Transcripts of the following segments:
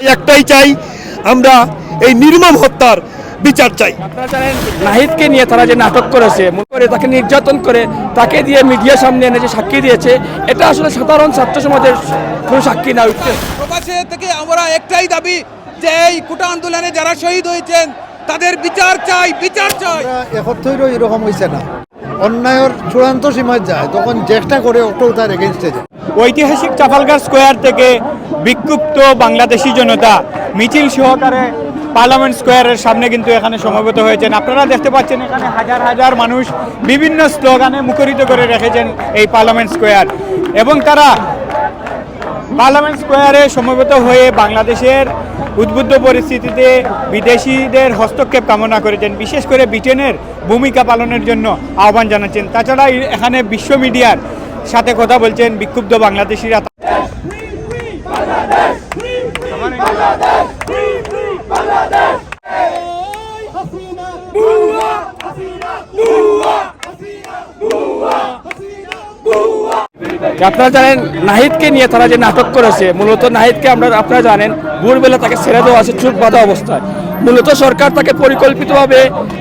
একটাই চাই আমরা এই নির্মম হত্যার বিচার চাই। আপনারা জানেন নাহিদকে নিয়ে তারা যে নাটক করেছে করে তাকে নির্যাতন করে তাকে দিয়ে মিডিয়ার সামনে এনে যে সাক্ষী দিয়েছে এটা আসলে সাধারণ ছাত্র সমাজের কোনো সাক্ষী না উঠতে প্রবাসে থেকে আমরা একটাই দাবি যে এই কুটা আন্দোলনে যারা শহীদ হয়েছেন তাদের বিচার চাই বিচার চাই। একত্রই এরকম হয়েছে না। অন্যায়ের চূড়ান্ত সীমায় যায় তখন চেষ্টা করে অটো তার এগেনস্টে যায়। ঐতিহাসিক চাফালগার স্কোয়ার থেকে বিক্ষুব্ধ বাংলাদেশি জনতা। মিছিল সহকারে পার্লামেন্ট স্কোয়ারের সামনে কিন্তু এখানে সমবেত হয়েছেন। আপনারা দেখতে পাচ্ছেন এখানে হাজার হাজার মানুষ বিভিন্ন স্লোগানে মুখরিত করে রেখেছেন এই পার্লামেন্ট স্কোয়ার। এবং তারা পার্লামেন্ট স্কোয়ারে সমবেত হয়ে বাংলাদেশের উদ্বুদ্ধ পরিস্থিতিতে বিদেশিদের হস্তক্ষেপ কামনা করেছেন। বিশেষ করে ব্রিটেনের ভূমিকা পালনের জন্য আহ্বান জানাচ্ছেন। তাছাড়া এখানে বিশ্ব মিডিয়ার সাথে কথা বলছেন বিক্ষুব্ধ বাংলাদেশিরা। আপনারা জানেন নাহিদকে নিয়ে তারা যে নাটক করেছে, মূলত নাহিদকে আমরা, আপনারা জানেন, ভোরবেলা তাকে ছেড়ে দেওয়া আছে চুপ বাঁধা অবস্থায়। মূলত সরকার তাকে পরিকল্পিতভাবে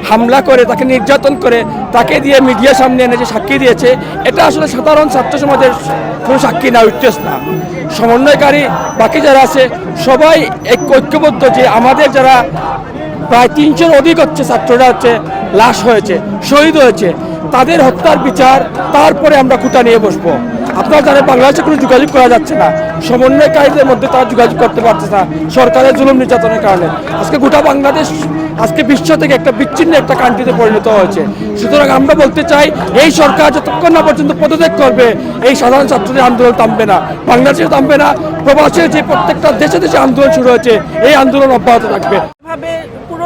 হামলা করে, তাকে নির্যাতন করে, তাকে দিয়ে মিডিয়া সামনে এনে যে সাক্ষী দিয়েছে, এটা আসলে সাধারণ ছাত্র সমাজের কোনো সাক্ষী না উঠতেস না। সমন্বয়কারী বাকি যারা আছে, সবাই এক ঐক্যবদ্ধ যে আমাদের যারা প্রায় তিনশোর অধিক হচ্ছে, ছাত্ররা হচ্ছে, লাশ হয়েছে, শহীদ হয়েছে, তাদের হত্যার বিচার, তারপরে আমরা খুঁটা নিয়ে বসবো। আপনারা জানেন বাংলাদেশে কোনো যোগাযোগ করা যাচ্ছে না। সমন্বয়কারীদের মধ্যে তারা যোগাযোগ করতে পারছে না। সরকারের জুলুম নির্যাতনের কারণে। আজকে গোটা বাংলাদেশ, আজকে বিশ্ব থেকে একটা বিচ্ছিন্ন একটা কান্ট্রিতে পরিণত হয়েছে। সুতরাং আমরা বলতে চাই, এই সরকার যতক্ষণ না পর্যন্ত পদত্যাগ করবে, এই সাধারণ ছাত্রদের আন্দোলন থামবে না। বাংলাদেশে থামবে না। প্রবাসে যে প্রত্যেকটা দেশে দেশে আন্দোলন শুরু হয়েছে, এই আন্দোলন অব্যাহত থাকবে।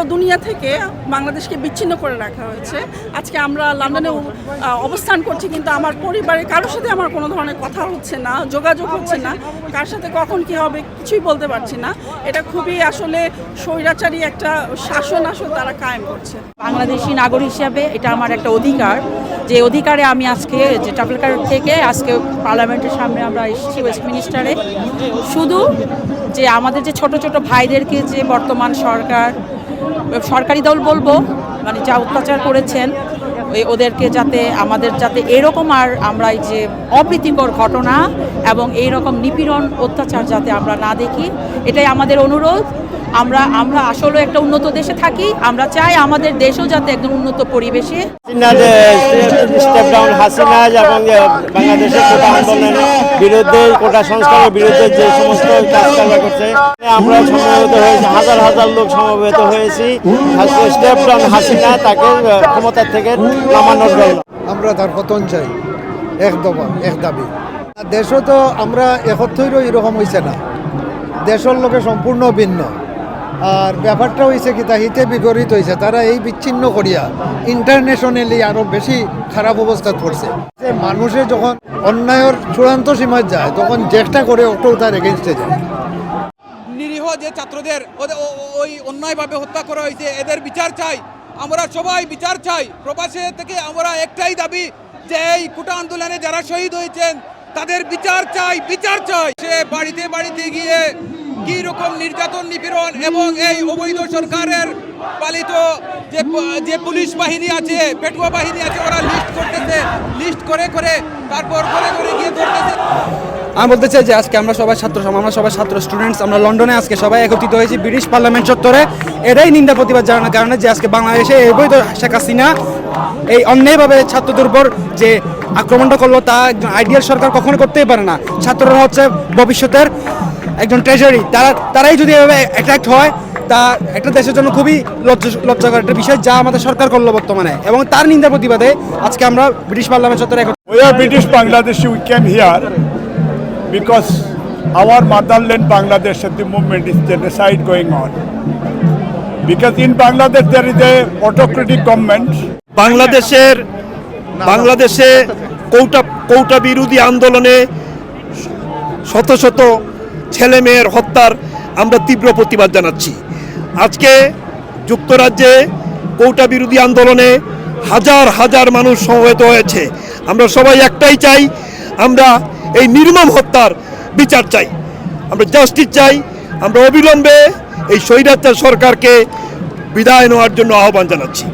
পুরো দুনিয়া থেকে বাংলাদেশকে বিচ্ছিন্ন করে রাখা হয়েছে। আজকে আমরা লন্ডনে অবস্থান করছি, কিন্তু আমার পরিবারে কারোর সাথে আমার কোনো ধরনের কথা হচ্ছে না, যোগাযোগ হচ্ছে না। কার সাথে কখন কি হবে কিছুই বলতে পারছি না। এটা খুবই আসলে স্বৈরাচারী একটা শাসন আসলে তারা কায়েম করছে। বাংলাদেশি নাগরিক হিসাবে এটা আমার একটা অধিকার। যে অধিকারে আমি আজকে, যে ট্রাভেলকার থেকে আজকে পার্লামেন্টের সামনে আমরা এসেছি ওয়েস্টমিনিস্টারে শুধু যে আমাদের যে ছোট ছোট ভাইদেরকে যে বর্তমান সরকার সরকারি দল বলব মানে যা অত্যাচার করেছেন ওদেরকে যাতে, আমাদের যাতে এরকম আর আমরা এই যে অপ্রীতিকর ঘটনা এবং এইরকম নিপীড়ন অত্যাচার যাতে আমরা না দেখি, এটাই আমাদের অনুরোধ। আমরা আমরা আসলে একটা উন্নত দেশে থাকি। আমরা চাই আমাদের দেশও যাতে একদম উন্নত পরিবেশে। স্টেপ ডাউন হাসিনা এবং বাংলাদেশের কোটা আন্দোলনের বিরুদ্ধে কোটা সংস্কারের বিরুদ্ধে যে সমস্ত কাজ করছে আমরা সমবেত হয়েছি হাজার হাজার লোক সমবেত হয়েছি। স্টেপ ডাউন হাসিনা তাকে ক্ষমতা থেকে নামানোর জন্য। আমরা তার পতন চাই এক দফা এক দাবি। দেশও তো আমরা একত্রই এরকম হয়েছে না। দেশের লোকে সম্পূর্ণ ভিন্ন। আর ব্যাপারটা হয়েছে কি, তা হিতে বিপরীত হয়েছে তারা এই বিচ্ছিন্ন করিয়া ইন্টারন্যাশনালি আরও বেশি খারাপ অবস্থা পড়ছে। যে মানুষে যখন অন্যায়ের চূড়ান্ত সীমায় যায়, তখন চেষ্টা করে অটো তার এগেনস্টে যায়। নিরীহ যে ছাত্রদের ওই অন্যায়ভাবে হত্যা করা হয়েছে এদের বিচার চাই। আমরা সবাই বিচার চাই। প্রবাসে থেকে আমরা একটাই দাবি যে এই কুটা আন্দোলনে যারা শহীদ হয়েছেন, তাদের বিচার চাই বিচার চাই। সে বাড়িতে বাড়িতে গিয়ে কি রকম নির্যাতন, নিপীড়ন এবং এই অবৈধ সরকারের পালিত যে পুলিশ বাহিনী আছে, পেটুয়া বাহিনী আছে, ওরা লিস্ট করতেছে লিস্ট করে করে, তারপর করে করে গিয়ে ধরতেছে। আমি বলতে চাই যে আজকে আমরা সবাই ছাত্র আমরা সবাই ছাত্র স্টুডেন্টস আমরা লন্ডনে আজকে সবাই একত্রিত হয়েছি ব্রিটিশ পার্লামেন্ট চত্বরে। এটাই নিন্দা প্রতিবাদ জানানোর কারণে যে আজকে বাংলাদেশে এই বৈধ শেখ হাসিনা, এই অন্যায়ভাবে ছাত্রদের উপর যে আক্রমণটা করল, তা আইডিয়াল সরকার কখনো করতেই পারে না। ছাত্ররা হচ্ছে ভবিষ্যতের একজন ট্রেজারি তারা তারাই যদি এভাবে অ্যাট্রাক্ট হয় তা একটা দেশের জন্য খুবই লজ্জা একটা বিষয় যা আমাদের সরকার করল বর্তমানে। এবং তার নিন্দা প্রতিবাদে আজকে আমরা ব্রিটিশ পার্লামেন্ট চত্বরে British Bangladesh we can here because our motherland Bangladesh the movement is the side going on because in Bangladesh there is a autocratic government বাংলাদেশের বাংলাদেশে কৌটা কৌটা বিরোধী আন্দোলনে শত শত ছেলে মেয়ের হত্যার আমরা তীব্র প্রতিবাদ জানাচ্ছি। আজকে যুক্তরাজ্যে কৌটা বিরোধী আন্দোলনে হাজার হাজার মানুষ সমবেত হয়েছে। আমরা সবাই একটাই চাই, আমরা এই নির্মম হত্যার বিচার চাই। আমরা জাস্টিস চাই, আমরা অবিলম্বে এই স্বৈরাচার সরকারকে বিদায় নেওয়ার জন্য আহ্বান জানাচ্ছি।